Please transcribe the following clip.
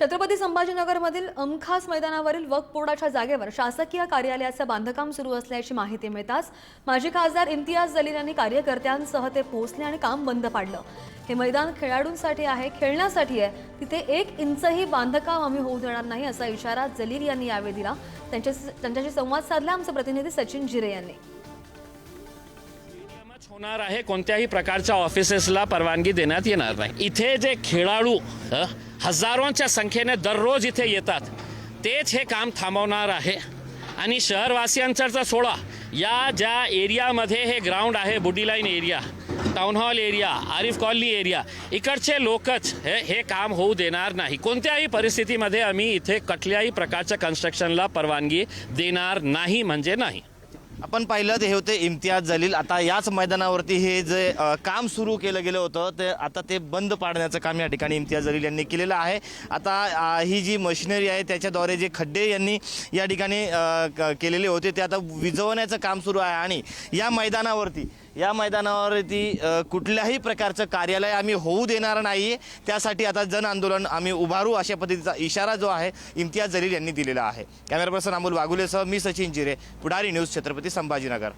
छत्रपती संभाजीनगरमधील अमखास मैदानावरील वक्फ बोर्डाच्या जागेवर शासकीय कार्यालयाचं बांधकाम सुरू असल्याची माहिती मिळताच माजी खासदार इम्तियाज जलील यांनी कार्यकर्त्यांसह ते पोहोचले आणि काम बंद पाडलं. हे मैदान खेळाडूंसाठी आहे खेळण्यासाठी आहे. तिथे एक इंचही बांधकाम आम्ही होऊ देणार नाही असा इशारा जलील यांनी यावेळी दिला. त्यांच्या त्यांच्याशी संवाद साधला आमचे प्रतिनिधी सचिन जिरे यांनी. होणार आहे. कोणत्याही प्रकारच्या ऑफिसेसला परवानगी देण्यात येणार नाही. इथे जे खेळाडू हजारोंच्या संख्येने दररोज इथे येतात. तेच हे काम थांबवणार आहे. आणि शहरवासियांचा सोळा सोडा. या ज्या एरियामध्ये हे ग्राउंड आहे Budhi lane area town hall area Arif colony area इकडचे लोकच हे हे काम होऊ देणार नाही. कोणत्याही परिस्थितीमध्ये आम्ही इथे कुठल्याही प्रकारच्या कन्स्ट्रक्शनला परवानगी देणार नाही म्हणजे नाही. आपण पाहिलं ते हे होते इम्तियाज जलील. आता याच मैदानावरती हे जे अ, काम सुरू केलं गेलं होतं ते आता ते बंद पाडण्याचं काम या ठिकाणी इम्तियाज जलील यांनी केलेलं आहे. आता अ, ही जी मशिनरी आहे त्याच्याद्वारे जे खड्डे यांनी या ठिकाणी अ, क- केलेले होते ते आता विझवण्याचं काम सुरू आहे. आणि या मैदानावरती या मैदानावरती अ, कुठल्याही प्रकारचं कार्यालय आम्ही होऊ देणार नाही त्यासाठी आता जन आंदोलन आम्ही उभारू अशा पद्धतीचा इशारा जो आहे इम्तियाज जलील यांनी दिलेला आहे. कॅमेरा पर्सन अमोल वाघुलेसह मी सचिन जिरे पुढारी न्यूज छत्रपती संभाजीनगर.